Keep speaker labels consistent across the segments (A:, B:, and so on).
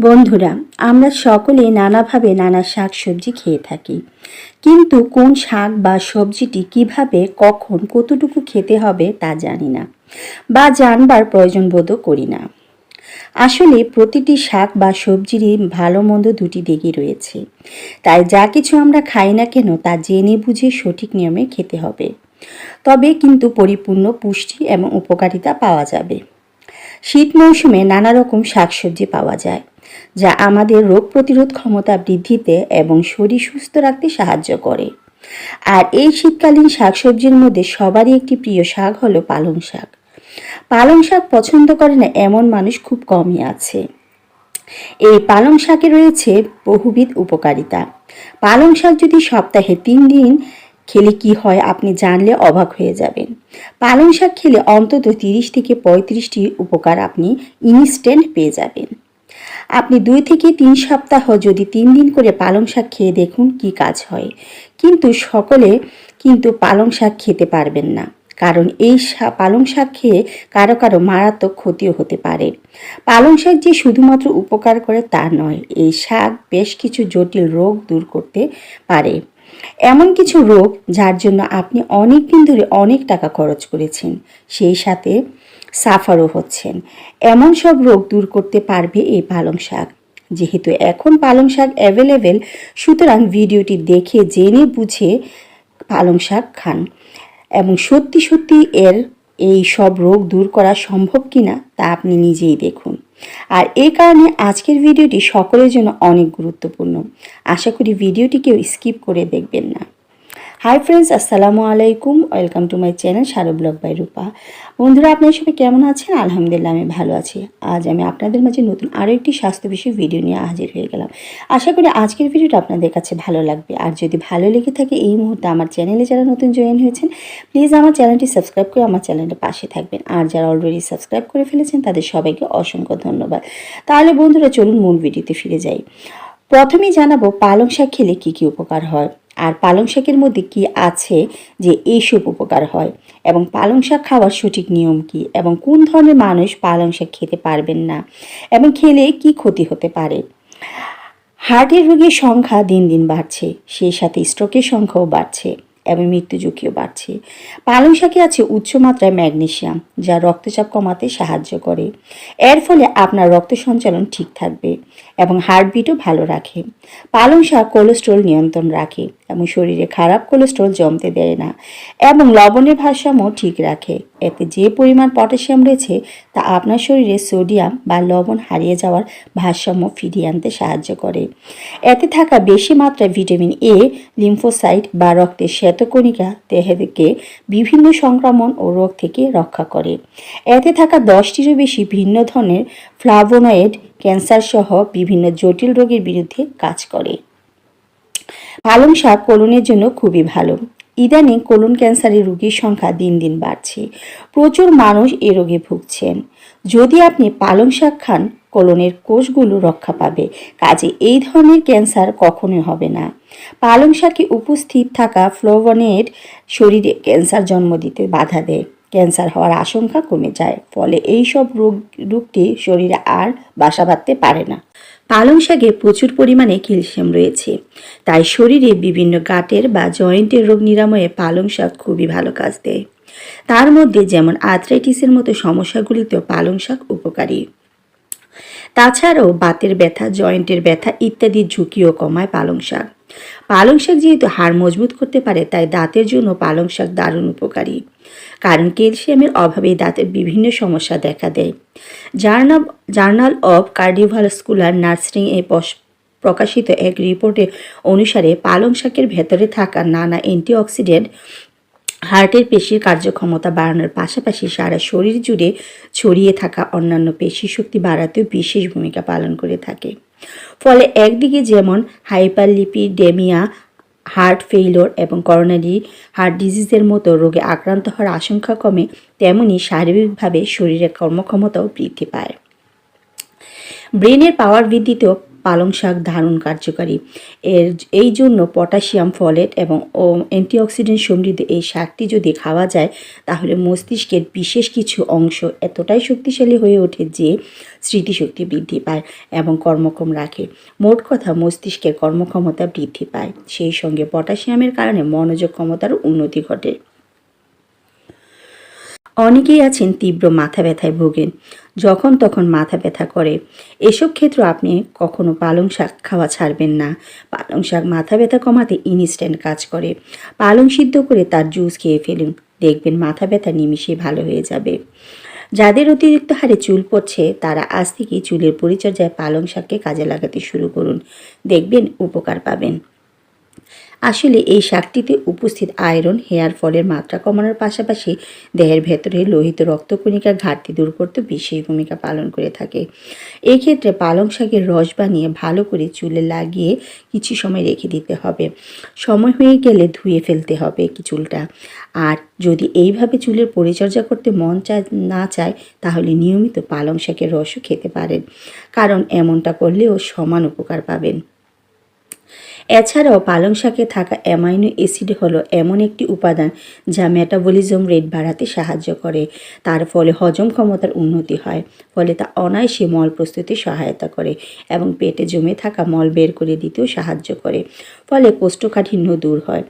A: বন্ধুরা, আমরা সকলে নানাভাবে নানা শাক সবজি খেয়ে থাকি। কিন্তু কোন শাক বা সবজিটি কীভাবে, কখন, কতটুকু খেতে হবে তা জানি না বা জানবার প্রয়োজন বোধও করি না। আসলে প্রতিটি শাক বা সবজিরই ভালো মন্দ দুটি দিকই রয়েছে। তাই যা কিছু আমরা খাই না কেন তা জেনে বুঝে সঠিক নিয়মে খেতে হবে। তবে কিন্তু পরিপূর্ণ পুষ্টি এবং উপকারিতা পাওয়া যাবে। শীত মৌসুমে নানা রকম শাকসবজি পাওয়া যায়। যা আমাদের রোগ প্রতিরোধ ক্ষমতা বৃদ্ধিতে এবং শরীর সুস্থ রাখতে সাহায্য করে। আর এই শীতকালীন শাকসবজির মধ্যে সবারই একটি প্রিয় শাক হলো পালং শাক। পালং শাক পছন্দ করে না এমন মানুষ খুব কমই আছে। এই পালং শাকে রয়েছে বহুবিধ উপকারিতা। পালং শাক যদি সপ্তাহে তিন দিন খেলে কি হয় আপনি জানলে অবাক হয়ে যাবেন। পালং শাক খেলে অন্তত তিরিশ থেকে পঁয়ত্রিশটি উপকার আপনি ইনস্ট্যান্ট পেয়ে যাবেন। আপনি দুই থেকে তিন সপ্তাহ যদি তিন দিন করে পালং শাক খেয়ে দেখুন কি কাজ হয়। কিন্তু সকলে কিন্তু পালং শাক খেতে পারবেন না। কারণ এই পালং শাক খেয়ে কারও কারও মারাত্মক ক্ষতিও হতে পারে। পালং শাক যে শুধুমাত্র উপকার করে তা নয়, এই শাক বেশ কিছু জটিল রোগ দূর করতে পারে। এমন কিছু রোগ যার জন্য আপনি অনেক দিন ধরে অনেক টাকা খরচ করেছেন। সেই সাথে সাফারও হচ্ছেন। এমন সব রোগ দূর করতে পারবে এই পালং শাক। যেহেতু এখন পালং শাক অ্যাভেলেবেল সুতরাং ভিডিওটি দেখে, জেনে, বুঝে পালং শাক খান। এবং সত্যি সত্যি এর এই সব রোগ দূর করা সম্ভব কিনা, তা আপনি নিজেই দেখুন। আর এই কারণে আজকের ভিডিওটি সকলের জন্য অনেক গুরুত্বপূর্ণ। আশা করি ভিডিওটি কেউ স্কিপ করে দেখবেন না। হাই ফ্রেন্ডস আসসালামু আলাইকুম welcome to my channel Sharu vlog by Rupa বন্ধুরা, আপনার সবাই কেমন আছেন? আলহামদুলিল্লাহ, আমি ভালো আছি। আজ আমি আপনাদের মাঝে নতুন আরও একটি স্বাস্থ্য বিষয়ক ভিডিও নিয়ে হাজির হয়ে গেলাম। আশা করি আজকের ভিডিওটা আপনাদের কাছে ভালো লাগবে। আর যদি ভালো লেগে থাকে, এই মুহূর্তে আমার চ্যানেলে যারা নতুন জয়েন হয়েছেন প্লিজ আমার চ্যানেলটি সাবস্ক্রাইব করে আমার চ্যানেলের পাশে থাকবেন। আর যারা অলরেডি সাবস্ক্রাইব করে ফেলেছেন, তাদের সবাইকে অসংখ্য ধন্যবাদ। তাহলে বন্ধুরা, চলুন মূল ভিডিওতে ফিরে যাই। প্রথমেই জানাব, পালং শাক খেলে কী কী উপকার হয়? আর পালং শাকের মধ্যে কি আছে যে এইসব উপকার হয়? এবং পালং শাক খাওয়ার সঠিক নিয়ম কি? এবং কোন ধরনের মানুষ পালং শাক খেতে পারবেন না? এবং খেলে কি ক্ষতি হতে পারে? হার্টের রোগীর সংখ্যা দিন দিন বাড়ছে, সেই সাথে স্ট্রোকের সংখ্যাও বাড়ছে এবং মৃত্যু ঝুঁকিও বাড়ছে। পালং শাকে আছে উচ্চ মাত্রায় ম্যাগনেসিয়াম, যা রক্তচাপ কমাতে সাহায্য করে। এর ফলে আপনার রক্ত সঞ্চালন ঠিক থাকবে। এবং হার্টবিটও ভালো রাখে। পালং শাক কোলেস্ট্রল নিয়ন্ত্রণ রাখে এবং শরীরে খারাপ কোলেস্ট্রল জমতে দেয় না এবং লবণের ভারসাম্য ঠিক রাখে। এতে যে পরিমাণ পটাশিয়াম রয়েছে তা আপনার শরীরে সোডিয়াম বা লবণ হারিয়ে যাওয়ার ভারসাম্য ফিরিয়ে আনতে সাহায্য করে। এতে থাকা বেশি মাত্রায় ভিটামিন এ লিম্ফোসাইট বা রক্তের শ্বেতকণিকা দেহকে বিভিন্ন সংক্রমণ ও রোগ থেকে রক্ষা করে। এতে থাকা দশটিরও বেশি ভিন্ন ধরনের ফ্লাভোনয়েড ক্যান্সার সহ বিভিন্ন জটিল রোগের বিরুদ্ধে কাজ করে। পালং শাক কোলনের জন্য খুবই ভালো। ইদানিং কোলন ক্যান্সারের রোগীর সংখ্যা দিন দিন বাড়ছে। প্রচুর মানুষ এ রোগে ভুগছেন। যদি আপনি পালং শাক খান, কোলনের কোষগুলো রক্ষা পাবে। কাজে এই ধরনের ক্যান্সার কখনোই হবে না। পালং শাকে উপস্থিত থাকা ফ্লোভনেড শরীরে ক্যান্সার জন্ম দিতে বাধা দেয়। ক্যান্সার হওয়ার আশঙ্কা কমে যায়, ফলে এই সব রোগ, রোগটি শরীরে আর বাসা বাঁধতে পারে না। পালং শাকে প্রচুর পরিমাণে ক্যালসিয়াম রয়েছে, তাই শরীরে বিভিন্ন গাঁটের বা জয়েন্টের রোগ নিরাময়ে পালং শাক খুবই ভালো কাজ দেয়। তার মধ্যে যেমন আর্থ্রাইটিসের মতো সমস্যাগুলিতেও পালং শাক উপকারী। তাছাড়াও বাতের ব্যথা, জয়েন্টের ব্যথা ইত্যাদির ঝুঁকিও কমায় পালং শাক। পালং শাক যেহেতু হাড় মজবুত করতে পারে, তাই দাঁতের জন্য পালং শাক দারুণ উপকারী। কারণ ক্যালসিয়ামের অভাবে দাঁতের বিভিন্ন সমস্যা দেখা দেয়। Journal journal of cardiovascular nursing এ প্রকাশিত এক রিপোর্টে অনুসারে পালং শাকের ভেতরে থাকা নানা অ্যান্টিঅক্সিডেন্ট হার্টের পেশির কার্যক্ষমতা বাড়ানোর পাশাপাশি সারা শরীর জুড়ে ছড়িয়ে থাকা অন্যান্য পেশি শক্তি বাড়াতেও বিশেষ ভূমিকা পালন করে থাকে। ফলে একদিকে যেমন হাইপারলিপিডেমিয়া, হার্ট ফেইলোর এবং করোনারি হার্ট ডিজিজের মতো রোগে আক্রান্ত হওয়ার আশঙ্কা কমে, তেমনি শারীরিকভাবে শরীরের কর্মক্ষমতাও বৃদ্ধি পায়। ব্রেনের পাওয়ার বৃদ্ধিতেও পালং শাক দারুণ কার্যকারী। এর, এই জন্য পটাশিয়াম ফলেট এবং ও অ্যান্টিঅক্সিডেন্ট সমৃদ্ধ এই শাকটি যদি খাওয়া যায়, তাহলে মস্তিষ্কের বিশেষ কিছু অংশ এতটাই শক্তিশালী হয়ে ওঠে যে স্মৃতিশক্তি বৃদ্ধি পায় এবং কর্মক্ষম রাখে। মোট কথা, মস্তিষ্কের কর্মক্ষমতা বৃদ্ধি পায়। সেই সঙ্গে পটাশিয়ামের কারণে মনোযোগ ক্ষমতার উন্নতি ঘটে। অনেকেই আছেন তীব্র মাথা ব্যথায় ভোগেন। যখন তখন মাথা ব্যথা করে। এসব ক্ষেত্রে আপনি কখনো পালং শাক খাওয়া ছাড়বেন না। পালং শাক মাথা ব্যথা কমাতে ইনস্ট্যান্ট কাজ করে। পালং সিদ্ধ করে তার জুস খেয়ে ফেলুন। দেখবেন মাথা ব্যথা নিমিশে ভালো হয়ে যাবে। যাদের অতিরিক্ত হারে চুল পড়ছে, তারা আজ থেকেই চুলের পরিচর্যায় পালং শাককে কাজে লাগাতে শুরু করুন। দেখবেন উপকার পাবেন। আসলে এই শাকটিতে উপস্থিত আয়রন, হেয়ার ফলের মাত্রা কমানোর পাশাপাশি দেহের ভেতরে লোহিত রক্তকণিকার ঘাটতি দূর করতে বিশেষ ভূমিকা পালন করে থাকে। এক্ষেত্রে পালং শাকের রস বানিয়ে ভালো করে চুলে লাগিয়ে কিছু সময় রেখে দিতে হবে। সময় হয়ে গেলে ধুয়ে ফেলতে হবে কি চুলটা। আর যদি এইভাবে চুলের পরিচর্যা করতে মন চায় না চায়, তাহলে নিয়মিত পালং শাকের রসও খেতে পারেন। কারণ এমনটা করলেও সমান উপকার পাবেন। এছাড়াও পালং শাকে থাকা অ্যামাইনো অ্যাসিড হলো এমন একটি উপাদান যা মেটাবলিজম রেট বাড়াতে সাহায্য করে। তার ফলে হজম ক্ষমতার উন্নতি হয়, ফলে তা অনায়াসে মল প্রস্তুতি সহায়তা করে এবং পেটে জমে থাকা মল বের করে দিতেও সাহায্য করে, ফলে কোষ্ঠকাঠিন্য দূর হয়।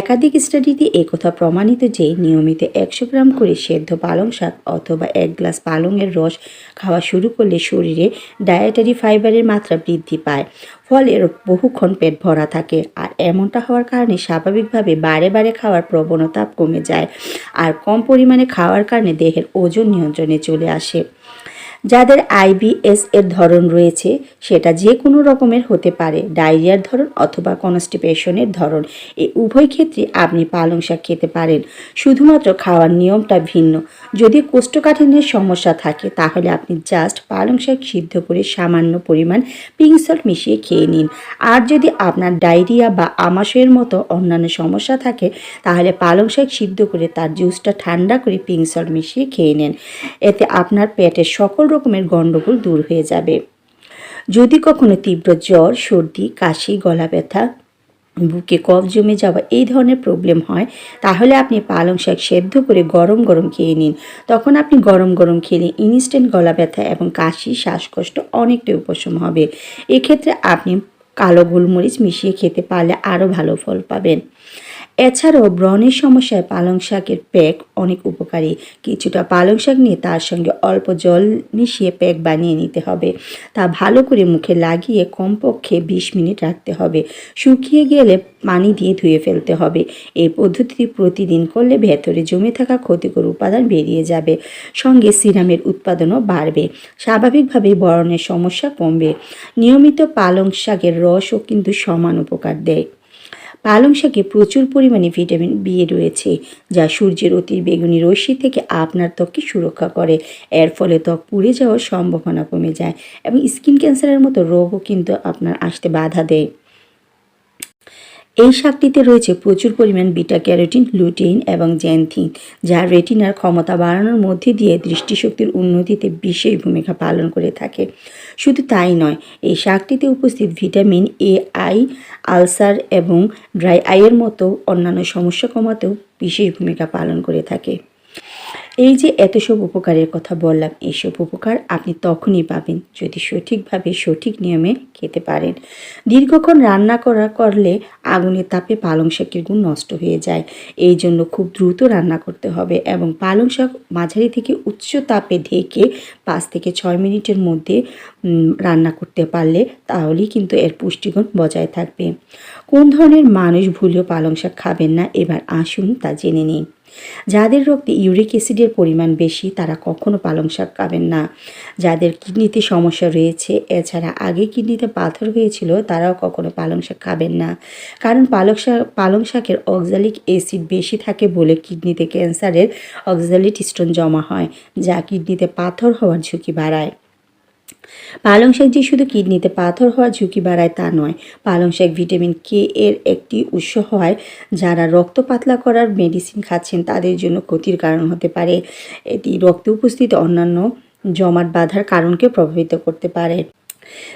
A: একাধিক স্টাডিতে একথা প্রমাণিত যে নিয়মিত একশো গ্রাম করে সেদ্ধ পালং শাক অথবা এক গ্লাস পালংয়ের রস খাওয়া শুরু করলে শরীরে ডায়েটারি ফাইবারের মাত্রা বৃদ্ধি পায় ফলে বহুক্ষণ পেট ভরা থাকে। আর এমনটা হওয়ার কারণে স্বাভাবিকভাবে বারে বারে খাওয়ার প্রবণতা কমে যায়। আর কম পরিমাণে খাওয়ার কারণে দেহের ওজন নিয়ন্ত্রণে চলে আসে। যাদের আইবিএস এর ধরন রয়েছে, সেটা যে কোনো রকমের হতে পারে। ডায়রিয়ার ধরন অথবা কনস্টিপেশনের ধরন এই উভয় ক্ষেত্রে আপনি পালং শাক খেতে পারেন। শুধুমাত্র খাওয়ার নিয়মটা ভিন্ন। যদি কোষ্ঠকাঠিন্যের সমস্যা থাকে, তাহলে আপনি জাস্ট পালং শাক সিদ্ধ করে সামান্য পরিমাণ পিঙ্ক সল্ট মিশিয়ে খেয়ে নিন। আর যদি আপনার ডায়রিয়া বা আমাশয়ের মতো অন্যান্য সমস্যা থাকে, তাহলে পালং শাক সিদ্ধ করে তার জুসটা ঠান্ডা করে পিঙ্ক সল্ট মিশিয়ে খেয়ে নেন। এতে আপনার পেটের সকল রকমের গণ্ডগোল দূর হয়ে যাবে। যদি কখনো তীব্র জ্বর, সর্দি, কাশি, গলা ব্যথা, বুকে কফ জমে যাওয়া এই ধরনের প্রবলেম হয়, তাহলে আপনি পালং শাক সেদ্ধ করে গরম গরম খেয়ে নিন। তখন আপনি গরম গরম খেলে ইনস্ট্যান্ট গলা ব্যথা এবং কাশি, শ্বাসকষ্ট অনেকটাই উপশম হবে। এক্ষেত্রে আপনি কালো গোলমরিচ মিশিয়ে খেতে পারলে আরও ভালো ফল পাবেন। এছাড়াও ব্রণের সমস্যায় পালং শাকের প্যাক অনেক উপকারী। কিছুটা পালং শাক নিয়ে তার সঙ্গে অল্প জল মিশিয়ে প্যাক বানিয়ে নিতে হবে। তা ভালো করে মুখে লাগিয়ে কমপক্ষে বিশ মিনিট রাখতে হবে। শুকিয়ে গেলে পানি দিয়ে ধুয়ে ফেলতে হবে। এই পদ্ধতিটি প্রতিদিন করলে ভেতরে জমে থাকা ক্ষতিকর উপাদান বেরিয়ে যাবে। সঙ্গে সিরামের উৎপাদনও বাড়বে। স্বাভাবিকভাবে বরণের সমস্যা কমবে। নিয়মিত পালং শাকের রসও কিন্তু সমান উপকার দেয়। পালং শাকে প্রচুর পরিমাণে ভিটামিন বি রয়েছে, যা সূর্যের অতি বেগুনি রশ্মি থেকে আপনার ত্বককে সুরক্ষা করে। এর ফলে ত্বক পুড়ে যাওয়ার সম্ভাবনা কমে যায় এবং স্কিন ক্যান্সারের মতো রোগও কিন্তু আপনার আসতে বাধা দেয়। এই শাকটিতে রয়েছে প্রচুর পরিমাণ বিটা ক্যারোটিন, লুটিন এবং জ্যানথিন যা রেটিনার ক্ষমতা বাড়ানোর মধ্যে দিয়ে দৃষ্টিশক্তির উন্নতিতে বিশেষ ভূমিকা পালন করে থাকে। শুধু তাই নয়, এই শাকটিতে উপস্থিত ভিটামিন এ, আই, আলসার এবং ড্রাই আইয়ের মতো অন্যান্য সমস্যা কমাতেও বিশেষ ভূমিকা পালন করে থাকে। এই যে এত সব উপকারের কথা বললাম এইসব উপকার আপনি তখনই পাবেন যদি সঠিকভাবে সঠিক নিয়মে খেতে পারেন। দীর্ঘক্ষণ রান্না করা করলে আগুনের তাপে পালং শাকের গুণ নষ্ট হয়ে যায়। এই জন্য খুব দ্রুত রান্না করতে হবে এবং পালং শাক মাঝারি থেকে উচ্চ তাপে ঢেকে পাঁচ থেকে ছয় মিনিটের মধ্যে রান্না করতে পারলে তাহলেই কিন্তু এর পুষ্টিগুণ বজায় থাকবে। কোন ধরনের মানুষ ভুলেও পালং শাক খাবেন না? এবার আসুন তা জেনে নিন যাদের রক্তে ইউরিক অ্যাসিডের পরিমাণ বেশি, তারা কখনো পালং শাক খাবেন না। যাদের কিডনিতে সমস্যা রয়েছে, এছাড়া আগে কিডনিতে পাথর হয়েছিল, তারাও কখনো পালং শাক খাবেন না। কারণ পালং শাক, পালং শাকের অক্সালিক অ্যাসিড বেশি থাকে বলে কিডনিতে ক্যান্সারের অক্সালিট স্টোন জমা হয়, যা কিডনিতে পাথর হওয়ার ঝুঁকি বাড়ায়। পালং শাক যে শুধু কিডনিতে পাথর হওয়ার ঝুঁকি বাড়ায় তা নয়, পালং শাক ভিটামিন কে এর একটি উৎস হয়, যারা রক্ত পাতলা করার মেডিসিন খাচ্ছেন তাদের জন্য ক্ষতির কারণ হতে পারে। এটি রক্তে উপস্থিত অন্যান্য জমাট বাঁধার কারণকে প্রভাবিত করতে পারে।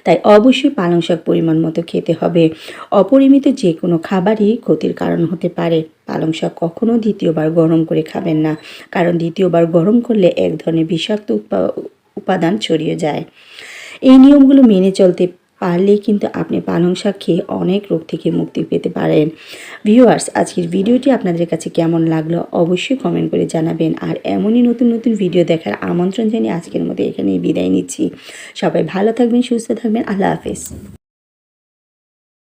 A: তাই অবশ্যই পালং শাক পরিমাণ মতো খেতে হবে। অপরিমিত যে কোনো খাবারই ক্ষতির কারণ হতে পারে। পালং শাক কখনও দ্বিতীয়বার গরম করে খাবেন না, কারণ দ্বিতীয়বার গরম করলে এক ধরনের বিষাক্ত উপাদান ছড়িয়ে যায়। এই নিয়মগুলো মেনে চলতে পারলে কিন্তু আপনি পালং শাক খেয়ে অনেক রোগ থেকে মুক্তি পেতে পারেন। ভিউয়ার্স, আজকের ভিডিওটি আপনাদের কাছে কেমন লাগল অবশ্যই কমেন্ট করে জানাবেন। আর এমনই নতুন নতুন ভিডিও দেখার আমন্ত্রণ জানিয়ে আজকের মতো এখানেই বিদায় নিচ্ছি। সবাই ভালো থাকবেন, সুস্থ থাকবেন। আল্লাহ হাফেজ।